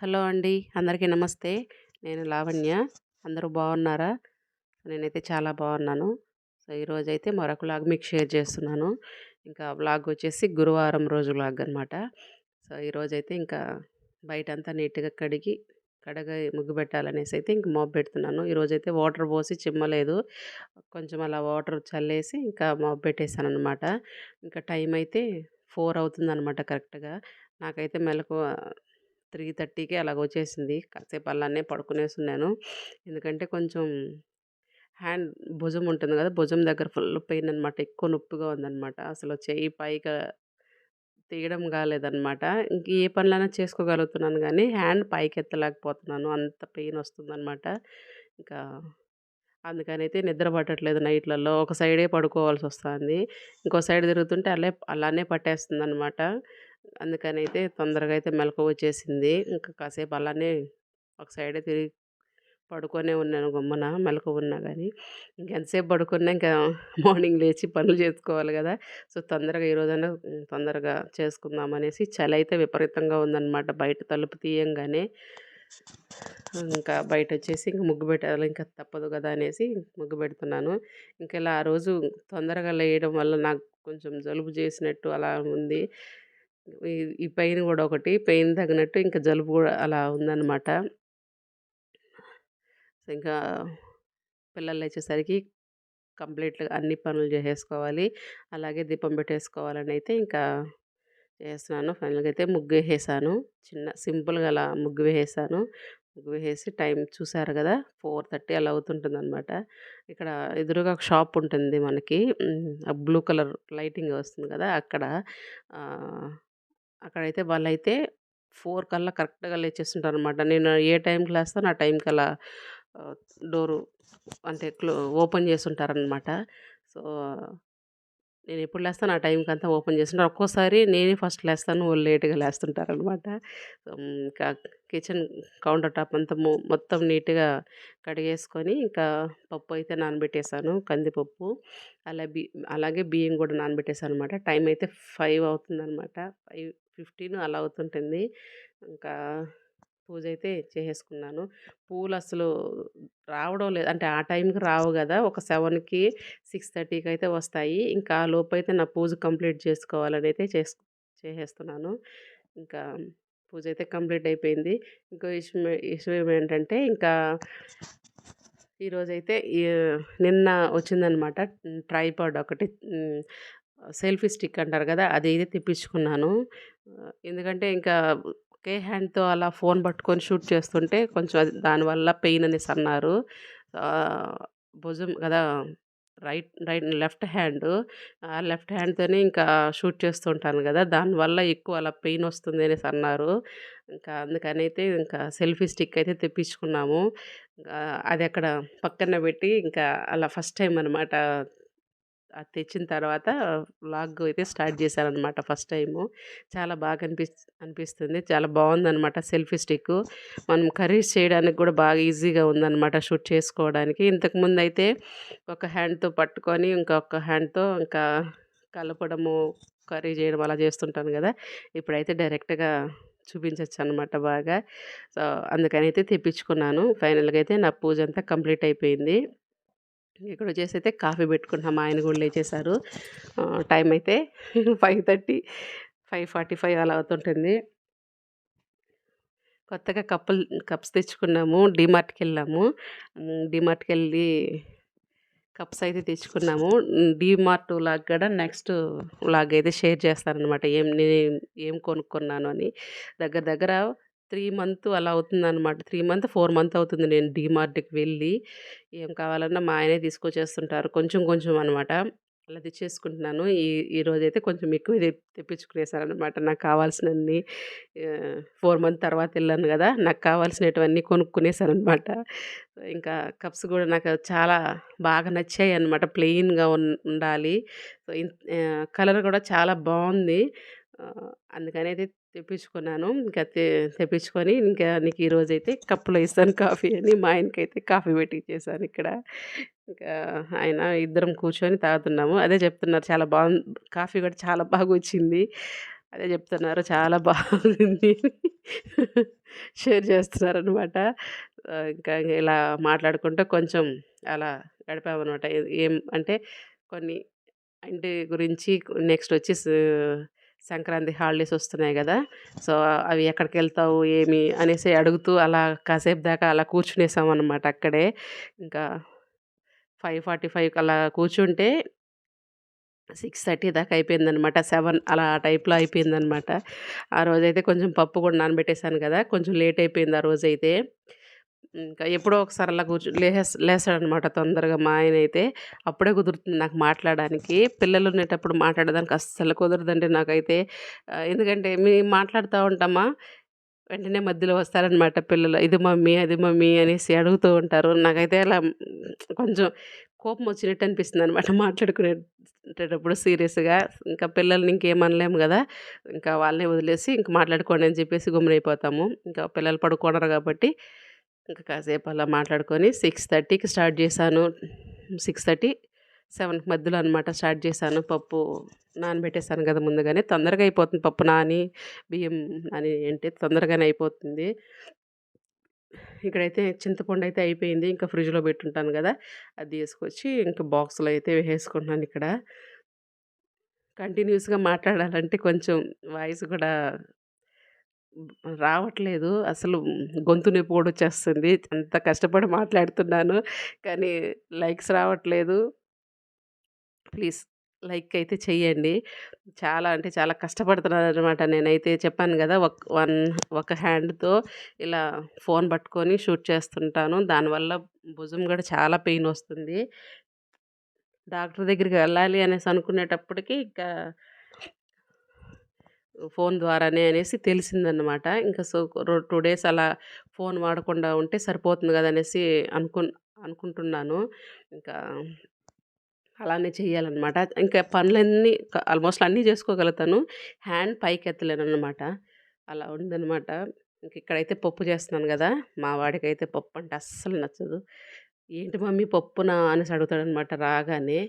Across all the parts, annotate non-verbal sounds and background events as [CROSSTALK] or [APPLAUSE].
Hello అండి. అందరికీ నమస్తే. నేను లావణ్య. అందరూ బాగున్నారా? నేనైతే చాలా బాగున్నాను. సో, ఈరోజైతే మరొక లాగ్ మీకు షేర్ చేస్తున్నాను. ఇంకా వ్లాగ్ వచ్చేసి గురువారం రోజు లాగ్ అనమాట. సో, ఈరోజైతే ఇంకా బయట అంతా నీట్‌గా కడిగి, కడగ ముగ్గు పెట్టాలనేసి అయితే ఇంక మాప్ పెడుతున్నాను. ఈరోజైతే వాటర్ పోసి చిమ్మలేదు. కొంచెం అలా వాటర్ చల్లేసి ఇంకా మాప్ పెట్టేసాననమాట. ఇంకా టైం అయితే ఫోర్ అవుతుందనమాట కరెక్ట్‌గా. నాకైతే త్రీ థర్టీకి అలాగ వచ్చేసింది. కాసేపు అలానే పడుకునేసున్నాను. ఎందుకంటే కొంచెం హ్యాండ్ భుజం ఉంటుంది కదా భుజం దగ్గర ఫుల్ పెయిన్ అనమాట. ఎక్కువ నొప్పిగా ఉందనమాట. అసలు చెయ్యి పైగా తీయడం కాలేదనమాట. ఇంక ఏ పనులైనా చేసుకోగలుగుతున్నాను కానీ హ్యాండ్ పైకెత్తలేకపోతున్నాను. అంత పెయిన్ వస్తుందనమాట. ఇంకా అందుకనైతే నిద్ర పట్టట్లేదు నైట్‌లలో. ఒక సైడే పడుకోవాల్సి వస్తుంది ఇంకో సైడ్ తిరుగుతుంటే అలా అలానే పట్టేస్తుంది అనమాట అందుకని అయితే తొందరగా అయితే మెలకువ వచ్చేసింది. ఇంకా కాసేపు అలానే ఒక సైడే తిరిగి పడుకొనే ఉన్నాను గమ్మున మెలకువ ఉన్నా కానీ ఇంకెంతసేపు పడుకున్నా ఇంకా మార్నింగ్ లేచి పనులు చేసుకోవాలి కదా సో, తొందరగా ఈరోజైనా తొందరగా చేసుకుందాం అనేసి అయితే విపరీతంగా ఉందనమాట. బయట తలుపు తీయంగానే ఇంకా బయట వచ్చేసి ఇంక ముగ్గు పెట్టాలి ఇంకా తప్పదు కదా అనేసి ముగ్గు పెడుతున్నాను. ఇంకెలా ఆ రోజు తొందరగా లేయడం వల్ల నాకు కొంచెం జలుబు చేసినట్టు అలా ఉంది. ఈ ఈ పెయిన్ కూడా ఒకటి. పెయిన్ తగినట్టు ఇంకా జలుబు కూడా అలా ఉందన్నమాట ఇంకా పిల్లలు వచ్చేసరికి కంప్లీట్‌గా అన్ని పనులు చేసేసుకోవాలి. అలాగే దీపం పెట్టేసుకోవాలని అయితే ఇంకా చేస్తున్నాను. ఫైనల్‌గా అయితే ముగ్గేసేసాను. చిన్న సింపుల్‌గా అలా ముగ్గు వేసేసాను. ముగ్గు వేసేసి టైం చూసారు గదా! 4:30 అలా అవుతుంటుంది అనమాట ఇక్కడ ఎదురుగా ఒక షాప్ ఉంటుంది మనకి. ఆ బ్లూ కలర్ లైటింగ్ వస్తుంది కదా అక్కడ అక్కడైతే వాళ్ళైతే ఫోర్ కల్లా కరెక్ట్‌గా లేచేస్తుంటారనమాట. నేను ఏ టైంకి లేస్తానో ఆ టైంకి అలా డోరు అంటే క్లో ఓపెన్ చేసుంటారనమాట. సో, నేను ఎప్పుడు లేస్తాను ఆ టైంకి అంతా ఓపెన్ చేస్తుంటారు ఒక్కోసారి నేనే ఫస్ట్ లేస్తాను. వాళ్ళు లేట్‌గా లేస్తుంటారనమాట. ఇంకా కిచెన్ కౌంటర్ టాప్ అంతా మొత్తం నీట్‌గా కడిగేసుకొని ఇంకా పప్పు అయితే నానబెట్టేసాను. కందిపప్పు. అలా బి అలాగే బియ్యం కూడా నానబెట్టేశాను అనమాట టైం అయితే ఫైవ్ అవుతుందనమాట. 5:15 అలా అవుతుంటుంది. ఇంకా పూజ అయితే చేసేసుకున్నాను. పూలు అసలు రావడం లేదు. అంటే ఆ టైంకి రావు కదా ఒక 7కి, 6:30కి అయితే వస్తాయి. ఇంకా ఆ లోపైతే నా పూజ కంప్లీట్ చేసుకోవాలనైతే చేస్ చేసేస్తున్నాను. ఇంకా పూజ అయితే కంప్లీట్ అయిపోయింది. ఇంకో విషయం విషయం ఏంటంటే ఇంకా ఈరోజైతే నిన్న వచ్చిందనమాట. ట్రైపాడ్ ఒకటి సెల్ఫీ స్టిక్ అంటారు కదా అది ఇది తెప్పించుకున్నాను. ఎందుకంటే ఇంకా ఒకే హ్యాండ్‌తో అలా ఫోన్ పట్టుకొని షూట్ చేస్తుంటే కొంచెం అది దానివల్ల పెయిన్ అనేసి అన్నారు. భుజం కదా రైట్ రైట్ లెఫ్ట్ హ్యాండ్ ఆ లెఫ్ట్ హ్యాండ్‌తోనే ఇంకా షూట్ చేస్తుంటాను కదా దానివల్ల ఎక్కువ అలా పెయిన్ వస్తుంది అనేసి అన్నారు. ఇంకా అందుకనైతే ఇంకా సెల్ఫీ స్టిక్ అయితే తెప్పించుకున్నాము. అది అక్కడ పక్కన పెట్టి ఇంకా అలా ఫస్ట్ టైం అనమాట. అది తెచ్చిన తర్వాత వ్లాగ్ అయితే స్టార్ట్ చేశారనమాట ఫస్ట్ టైము. చాలా బాగా అనిపి అనిపిస్తుంది. చాలా బాగుందనమాట సెల్ఫీ స్టిక్కు. మనం కర్రీస్ చేయడానికి కూడా బాగా ఈజీగా ఉందనమాట షూట్ చేసుకోవడానికి. ఇంతకుముందయితే ఒక హ్యాండ్‌తో పట్టుకొని ఇంకొక హ్యాండ్‌తో ఇంకా కలపడము, కర్రీ చేయడం అలా చేస్తుంటాను కదా ఇప్పుడైతే డైరెక్ట్‌గా చూపించొచ్చనమాట బాగా. సో, అందుకనైతే తెప్పించుకున్నాను. ఫైనల్‌గా అయితే నా పూజ అంతా కంప్లీట్ అయిపోయింది. ఇక్కడొచ్చేసి అయితే కాఫీ పెట్టుకుంటున్నా. మా ఆయన కూడా లేచేశారు. టైం అయితే 5:30, 5:45 అలా అవుతుంటుంది. కొత్తగా కప్పులు కప్స్ తెచ్చుకున్నాము. డిమార్ట్కి వెళ్ళాము డిమార్ట్కి వెళ్ళి కప్స్ అయితే తెచ్చుకున్నాము. హ్మ్. డీమార్ట్ వ్లాగ్ కూడా నెక్స్ట్ వ్లాగ్ అయితే షేర్ చేస్తానమాట ఏం నేను ఏం కొనుక్కున్నాను అని. దగ్గర దగ్గర త్రీ మంత్ అలా అవుతుందనమాట. 3 మంత్, ఫోర్ మంత్ అవుతుంది నేను డీమార్ట్‌కి వెళ్ళి. ఏం కావాలన్నా మా ఆయనే తీసుకొచ్చేస్తుంటారు. కొంచెం కొంచెం అనమాట. అలా తెచ్చేసుకుంటున్నాను. ఈ ఈరోజైతే కొంచెం ఎక్కువ తెప్పించుకునేసారనమాట నాకు కావాల్సినన్ని ఫోర్ మంత్ తర్వాత వెళ్ళాను కదా నాకు కావాల్సినవన్నీ కొనుక్కునేసారనమాట ఇంకా కప్స్ కూడా నాకు చాలా బాగా నచ్చాయి అనమాట ప్లెయిన్‌గా ఉండాలి. సో, కలర్ కూడా చాలా బాగుంది అందుకని అయితే తెప్పించుకున్నాను. ఇంకా తెప్పించుకొని ఇంకా నీకు ఈరోజైతే కప్పులో ఇస్తాను కాఫీ అని మా ఆయనకైతే కాఫీ పెట్టిచ్చేసాను ఇక్కడ. ఇంకా ఆయన ఇద్దరం కూర్చొని తాగుతున్నాము. అదే చెప్తున్నారు చాలా బాగుంది కాఫీ కూడా చాలా బాగా వచ్చింది అదే చెప్తున్నారు చాలా బాగుంది షేర్ చేస్తున్నారు అనమాట ఇంకా ఇలా మాట్లాడుకుంటూ కొంచెం అలా గడిపామనమాట ఏం అంటే కొన్ని ఇంటి గురించి నెక్స్ట్ వచ్చి సంక్రాంతి హాలిడేస్ వస్తున్నాయి కదా. సో అవి ఎక్కడికి వెళ్తావు ఏమి అనేసి అడుగుతూ అలా కాసేపు దాకా అలా కూర్చునేసాం అనమాట అక్కడే. ఇంకా ఫైవ్ ఫార్టీ ఫైవ్ అలా కూర్చుంటే సిక్స్ థర్టీ దాకా అయిపోయిందనమాట సెవెన్ అలా ఆ టైప్లో అయిపోయిందనమాట ఆ రోజైతే కొంచెం పప్పు కూడా నానబెట్టేశాను కదా కొంచెం లేట్ అయిపోయింది ఆ రోజైతే. ఇంకా ఎప్పుడో ఒకసారి అలా కూర్చు లేస్ లేస్తాడనమాట తొందరగా మా ఆయన అయితే. అప్పుడే కుదురుతుంది నాకు మాట్లాడడానికి. పిల్లలు ఉండేటప్పుడు మాట్లాడడానికి అస్సలు కుదరదండి నాకైతే. ఎందుకంటే మేము మాట్లాడుతూ ఉంటామా? వెంటనే మధ్యలో వస్తారనమాట పిల్లలు. ఇది మమ్మీ అది మమ్మీ అనేసి అడుగుతూ ఉంటారు. నాకైతే అలా కొంచెం కోపం వచ్చినట్టు అనిపిస్తుంది అనమాట [LAUGHS] మాట్లాడుకునేటప్పుడు సీరియస్గా. ఇంకా పిల్లల్ని ఇంకేమనలేము కదా? ఇంకా వాళ్ళని వదిలేసి ఇంక మాట్లాడుకోండి అని చెప్పేసి గుమ్మనైపోతాము. ఇంకా పిల్లలు పడుకోనరు కాబట్టి ఇంకా కాసేపు అలా మాట్లాడుకొని సిక్స్ థర్టీకి స్టార్ట్ చేశాను. సిక్స్ థర్టీ సెవెన్కి మధ్యలో అనమాట స్టార్ట్ చేశాను. పప్పు నానబెట్టేసాను కదా ముందుగానే. తొందరగా అయిపోతుంది పప్పు నాని బియ్యం నాని ఏంటి తొందరగానే అయిపోతుంది. ఇక్కడైతే చింతపండు అయితే అయిపోయింది. ఇంకా ఫ్రిడ్జ్లో పెట్టుంటాను కదా అది తీసుకొచ్చి ఇంకా బాక్స్లో అయితే వేసుకుంటున్నాను ఇక్కడ. కంటిన్యూస్గా మాట్లాడాలంటే కొంచెం వాయిస్ కూడా రావట్లేదు. అసలు గొంతు నొప్పి కూడా వచ్చేస్తుంది. అంత కష్టపడి మాట్లాడుతున్నాను కానీ లైక్స్ రావట్లేదు. ప్లీజ్ లైక్ అయితే చెయ్యండి చాలా అంటే చాలా కష్టపడుతున్నాను అనమాట నేనైతే చెప్పాను కదా ఒక వన్ ఒక హ్యాండ్తో ఇలా ఫోన్ పట్టుకొని షూట్ చేస్తుంటాను. దానివల్ల భుజం కూడా చాలా పెయిన్ వస్తుంది. డాక్టర్ దగ్గరికి వెళ్ళాలి అనేసి అనుకునేటప్పటికి ఇంకా ఫోన్ ద్వారానే అనేసి తెలిసిందనమాట ఇంకా సో టూ డేస్ అలా ఫోన్ వాడకుండా ఉంటే సరిపోతుంది కదా అనేసి అనుకు అనుకుంటున్నాను. ఇంకా అలానే చేయాలన్నమాట. ఇంకా పనులన్నీ ఆల్మోస్ట్ అన్నీ చేసుకోగలుగుతాను. హ్యాండ్ పైకి ఎత్తలేను అనమాట అలా ఉందనమాట ఇంక ఇక్కడైతే పప్పు చేస్తున్నాను కదా మా వాడికైతే పప్పు అంటే అస్సలు నచ్చదు. ఏంటి మమ్మీ పప్పునా? అనేసి అడుగుతాడనమాట రాగానే.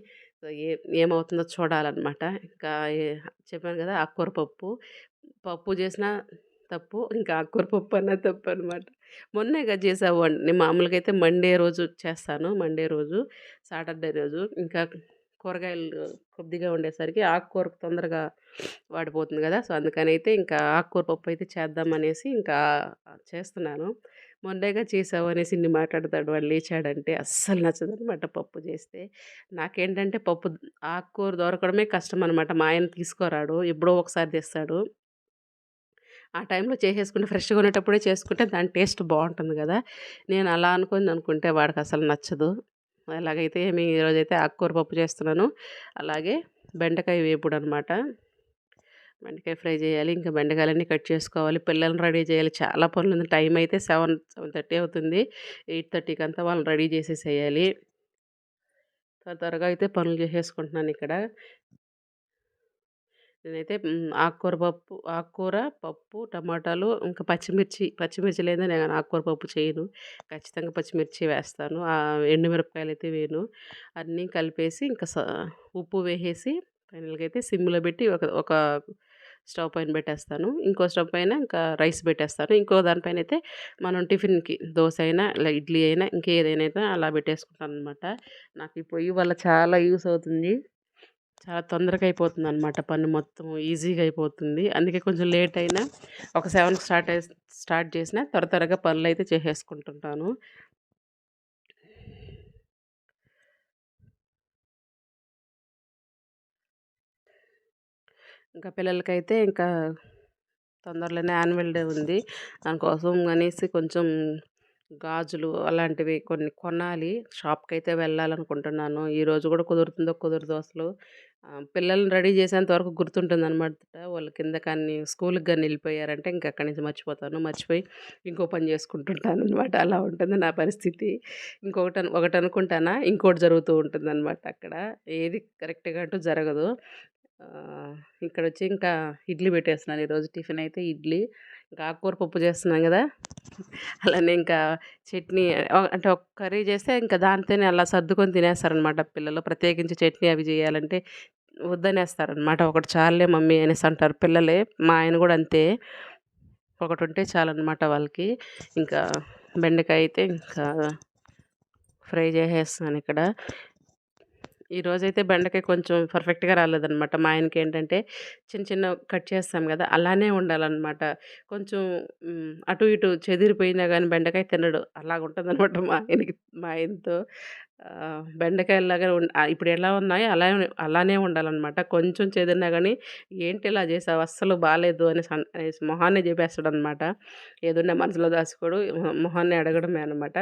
సో ఏ ఏమవుతుందో చూడాలన్నమాట. ఇంకా చెప్పాను కదా ఆకుకూర పప్పు. పప్పు చేసిన తప్పు ఇంకా ఆకుకూర పప్పు అన్న తప్పు అనమాట మొన్నే కదా చేసావు నేను మామూలుగా అయితే మండే రోజు చేస్తాను మండే రోజు సాటర్డే రోజు. ఇంకా కూరగాయలు కొద్దిగా ఉండేసరికి ఆకుకూర తొందరగా వాడిపోతుంది కదా. సో అందుకని అయితే ఇంకా ఆకుకూర పప్పు అయితే చేద్దామనేసి ఇంకా చేస్తున్నాను. మొన్నేగా చేసావు అనేసి ఇన్ని మాట్లాడతాడు వాడు లేచాడంటే అస్సలు నచ్చదనమాట పప్పు చేస్తే. నాకేంటంటే పప్పు ఆకుకూర దొరకడమే కష్టం అనమాట మా ఆయన తీసుకోరాడు ఎప్పుడో ఒకసారి తెస్తాడు. ఆ టైంలో చేసేసుకుంటే ఫ్రెష్గా ఉండేటప్పుడే చేసుకుంటే దాని టేస్ట్ బాగుంటుంది కదా. నేను అలా అనుకుని అనుకుంటే వాడికి అసలు నచ్చదు. అలాగైతే మీ ఈరోజైతే ఆకుకూర పప్పు చేస్తున్నాను అలాగే బెండకాయ వేపుడు అనమాట బెండకాయ ఫ్రై చేయాలి ఇంకా బెండకాయలన్నీ కట్ చేసుకోవాలి. పిల్లల్ని రెడీ చేయాలి. చాలా పనులు ఉంది టైం అయితే సెవెన్ సెవెన్ థర్టీ అవుతుంది. ఎయిట్ థర్టీకి అంతా వాళ్ళని రెడీ చేసేసేయాలి. త్వరగా అయితే పనులు చేసేసుకుంటున్నాను ఇక్కడ. నేనైతే ఆకుకూర పప్పు ఆకుకూర పప్పు టమాటాలు ఇంకా పచ్చిమిర్చి పచ్చిమిర్చి లేదా నేను ఆకుకూర పప్పు చేయను. ఖచ్చితంగా పచ్చిమిర్చి వేస్తాను. ఎండుమిరపకాయలు అయితే వేయను. అన్నీ కలిపేసి ఇంకా ఉప్పు వేసేసి ఫైనల్గా అయితే సిమ్లో పెట్టి ఒక ఒక స్టవ్ పైన పెట్టేస్తాను. ఇంకో స్టవ్ పైన ఇంకా రైస్ పెట్టేస్తాను. ఇంకో దానిపైన అయితే మనం టిఫిన్కి దోశ అయినా ఇలా ఇడ్లీ అయినా ఇంకేదైనా అలా పెట్టేసుకుంటాను అనమాట నాకు ఈ పొయ్యి వల్ల చాలా యూస్ అవుతుంది. చాలా తొందరగా అయిపోతుంది అనమాట పని మొత్తం ఈజీగా అయిపోతుంది. అందుకే కొంచెం లేట్ అయినా ఒక సెవెన్కి స్టార్ట్ స్టార్ట్ చేసినా త్వర త్వరగా పనులు అయితే చేసేసుకుంటుంటాను. ఇంకా పిల్లలకైతే ఇంకా తొందరలోనే యాన్యువల్ డే ఉంది. దానికోసం అనేసి కొంచెం గాజులు అలాంటివి కొన్ని కొనాలి. షాప్కి అయితే వెళ్ళాలనుకుంటున్నాను ఈరోజు కూడా కుదురుతుందో కుదరదు అసలు. పిల్లల్ని రెడీ చేసేంత వరకు గుర్తుంటుంది అనమాట వాళ్ళు కింద కానీ స్కూల్కి కానీ వెళ్ళిపోయారంటే ఇంక అక్కడి నుంచి మర్చిపోతాను. మర్చిపోయి ఇంకో పని చేసుకుంటుంటాను అనమాట అలా ఉంటుంది నా పరిస్థితి. ఇంకొకటి ఒకటి అనుకుంటానా ఇంకోటి జరుగుతూ ఉంటుంది అనమాట అక్కడ. ఏది కరెక్ట్గా అంటూ జరగదు. ఇక్కడ వచ్చి ఇంకా ఇడ్లీ పెట్టేస్తున్నాను ఈరోజు టిఫిన్ అయితే ఇడ్లీ. ఇంకా ఆకుకూర పప్పు చేస్తున్నాం కదా. అలానే ఇంకా చట్నీ అంటే ఒక కర్రీ చేస్తే ఇంకా దాంతోనే అలా సర్దుకొని తినేస్తారనమాట పిల్లలు. ప్రత్యేకించి చట్నీ అవి చేయాలంటే వద్దనేస్తారనమాట. ఒకటి చాలే మమ్మీ అనేసి అంటారు పిల్లలే. మా ఆయన కూడా అంతే. ఒకటి ఉంటే చాలన్నమాట వాళ్ళకి. ఇంకా బెండకాయ అయితే ఇంకా ఫ్రై చేసేస్తున్నాను ఇక్కడ. ఈరోజైతే బెండకాయ కొంచెం పర్ఫెక్ట్గా రాలేదనమాట మా ఆయనకి ఏంటంటే చిన్న చిన్న కట్ చేస్తాం కదా అలానే ఉండాలన్నమాట. కొంచెం అటు ఇటు చెదిరిపోయినా కానీ బెండకాయ తినడు. అలాగ ఉంటుందన్నమాట మా ఆయనకి మా ఆయనతో. బెండకాయలాగా ఇప్పుడు ఎలా ఉన్నాయో అలా అలానే ఉండాలన్నమాట. కొంచెం చెదిరినా కానీ ఏంటి ఇలా చేసావు? అస్సలు బాగాలేదు అని మొహాన్ని చెప్పేస్తాడనమాట ఏదున్నా మనసులో దాచుకోడు మొహాన్ని అడగడమే అనమాట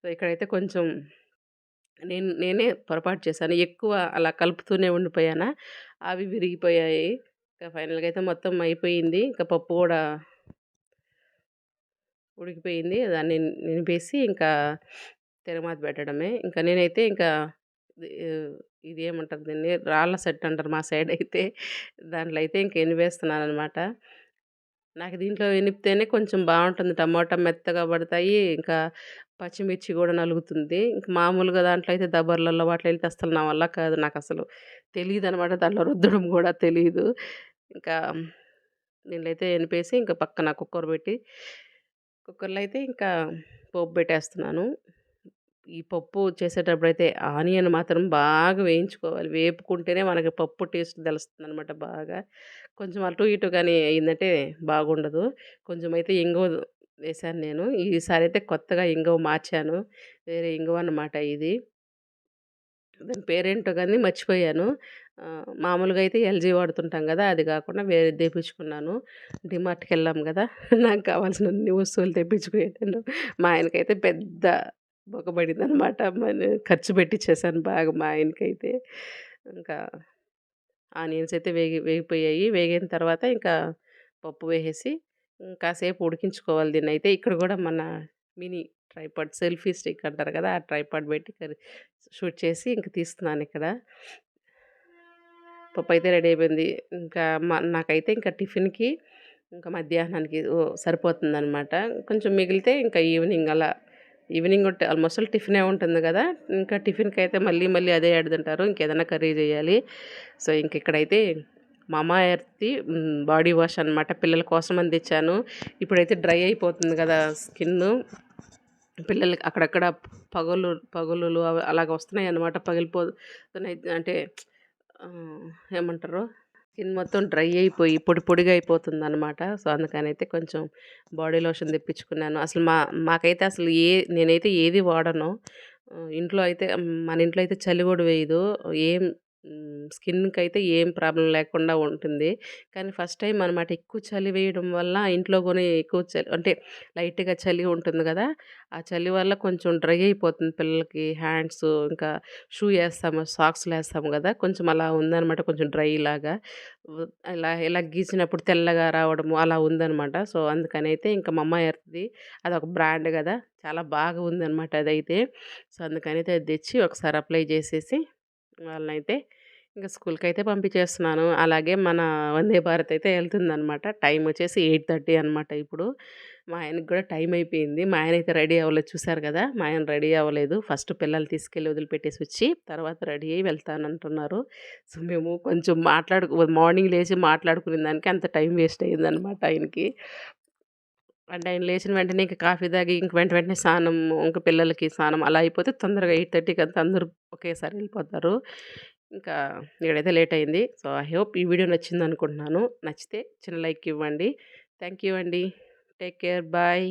సో ఇక్కడైతే కొంచెం నేను నేనే పొరపాటు చేశాను. ఎక్కువ అలా కలుపుతూనే ఉండిపోయానా? అవి విరిగిపోయాయి. ఇంకా ఫైనల్గా అయితే మొత్తం అయిపోయింది. ఇంకా పప్పు కూడా ఉడికిపోయింది. దాన్ని నింపేసి ఇంకా తెరమాత పెట్టడమే. ఇంకా నేనైతే ఇంకా ఇది ఏమంటారు దీన్ని? రాళ్ళ సెట్ అంటారు మా సైడ్ అయితే. దాంట్లో అయితే ఇంక ఎనిపేస్తున్నాను అనమాట నాకు దీంట్లో ఎనిపితేనే కొంచెం బాగుంటుంది. టమాటా మెత్తగా పడతాయి. ఇంకా పచ్చిమిర్చి కూడా నలుగుతుంది. ఇంకా మామూలుగా దాంట్లో అయితే దబర్లలో వాటిలో వెళ్తే అసలు నా వల్ల కాదు నాకు అసలు తెలియదు అనమాట దాంట్లో రుద్దడం కూడా తెలియదు ఇంకా నేనైతే ఎనిపేసి ఇంకా పక్కన కుక్కర్ పెట్టి కుక్కర్లో అయితే ఇంకా పోపు పెట్టేస్తున్నాను. ఈ పప్పు చేసేటప్పుడు అయితే ఆనియన్ మాత్రం బాగా వేయించుకోవాలి. వేపుకుంటేనే మనకి పప్పు టేస్ట్ తెలుస్తుంది అనమాట బాగా. కొంచెం అటు ఇటు కానీ అయిందంటే బాగుండదు. కొంచెం అయితే ఇంగువ వేశాను నేను. ఈసారి అయితే కొత్తగా ఇంగువ మార్చాను. వేరే ఇంగువ అన్నమాట ఇది. దాని పేరేంటో కానీ మర్చిపోయాను. మామూలుగా అయితే ఎల్జీ వాడుతుంటాం కదా అది కాకుండా వేరే తెప్పించుకున్నాను. డిమార్ట్కి వెళ్ళాం కదా [LAUGHS] నాకు కావాల్సిన అన్ని వస్తువులు తెప్పించుకునేటాను మా ఆయనకైతే పెద్ద బొగబడింది అనమాట ఖర్చు పెట్టించేసాను బాగా మా ఆయనకైతే. ఇంకా ఆనియన్స్ అయితే వేగి వేగిపోయాయి. వేగిన తర్వాత ఇంకా పప్పు వేసేసి కాసేపు ఉడికించుకోవాలి దీన్ని. అయితే ఇక్కడ కూడా మన మినీ ట్రైపాడ్ సెల్ఫీ స్టిక్ అంటారు కదా! ఆ ట్రైపాడ్ పెట్టి షూట్ చేసి ఇంక తీస్తున్నాను ఇక్కడ. పప్పు అయితే రెడీ అయిపోయింది. ఇంకా మా నాకైతే ఇంకా టిఫిన్కి ఇంకా మధ్యాహ్నానికి సరిపోతుందనమాట కొంచెం మిగిలితే ఇంకా ఈవినింగ్ అలా ఈవినింగ్ ఉంటే ఆల్మోస్ట్ టిఫినే ఉంటుంది కదా! ఇంకా టిఫిన్కి అయితే మళ్ళీ మళ్ళీ అదే తింటారు. ఇంకేదైనా కర్రీ చేయాలి. సో ఇంక ఇక్కడైతే మమా ఎర్త్ది బాడీ వాష్ అనమాట పిల్లల కోసం అని తెచ్చాను. ఇప్పుడైతే డ్రై అయిపోతుంది కదా స్కిన్. పిల్లలకి అక్కడక్కడ పగులు పగులు అలాగ వస్తున్నాయి అన్నమాట. పగిలిపోతున్నాయి. అంటే ఏమంటారు? స్కిన్ మొత్తం డ్రై అయిపోయి పొడి పొడిగా అయిపోతుంది అనమాట సో అందుకనైతే కొంచెం బాడీ లోషన్ తెప్పించుకున్నాను. అసలు మా మాకైతే అసలు ఏ నేనైతే ఏది వాడను. ఇంట్లో అయితే మన ఇంట్లో అయితే చలి కూడా వేయదు. ఏం స్కిన్కి అయితే ఏం ప్రాబ్లం లేకుండా ఉంటుంది. కానీ ఫస్ట్ టైం అనమాట ఎక్కువ చలి వేయడం వల్ల ఇంట్లో కొని ఎక్కువ చలి అంటే లైట్గా చలి ఉంటుంది కదా! ఆ చలి వల్ల కొంచెం డ్రై అయిపోతుంది పిల్లలకి హ్యాండ్స్ ఇంకా షూ వేస్తాము సాక్స్లు వేస్తాము కదా! కొంచెం అలా ఉందనమాట కొంచెం డ్రై లాగా. ఇలా ఇలా గీసినప్పుడు తెల్లగా రావడము అలా ఉందనమాట. సో అందుకని అయితే ఇంకా మా అమ్మ అది ఒక బ్రాండ్ కదా! చాలా బాగా ఉందనమాట అదైతే. సో అందుకని అయితే అది తెచ్చి ఒకసారి అప్లై చేసేసి వాళ్ళనైతే ఇంకా స్కూల్కి అయితే పంపించేస్తున్నాను. అలాగే మన వందే భారత్ అయితే వెళ్తుందనమాట టైం వచ్చేసి ఎయిట్ థర్టీ అనమాట ఇప్పుడు. మా ఆయనకి కూడా టైం అయిపోయింది. మా ఆయన అయితే రెడీ అవ్వలేదు చూసారు కదా! మా ఆయన రెడీ అవ్వలేదు. ఫస్ట్ పిల్లలు తీసుకెళ్ళి వదిలిపెట్టేసి వచ్చి తర్వాత రెడీ అయ్యి వెళ్తానంటున్నారు. సో మేము కొంచెం మాట్లాడుకు మార్నింగ్ లేచి మాట్లాడుకునే దానికి అంత టైం వేస్ట్ అయ్యిందనమాట ఆయనకి. అంటే ఆయన లేచిన వెంటనే ఇంక కాఫీ తాగి ఇంక వెంట వెంటనే స్నానం ఇంక పిల్లలకి స్నానం అలా అయిపోతే తొందరగా ఎయిట్ థర్టీకి అంతా అందరూ ఒకేసారి వెళ్ళిపోతారు. ఇంకా ఇక్కడైతే లేట్ అయింది. సో ఐ హోప్ ఈ వీడియో నచ్చింది అనుకుంటున్నాను నచ్చితే చిన్న లైక్ ఇవ్వండి. థ్యాంక్ యూ అండి. Take care. బాయ్.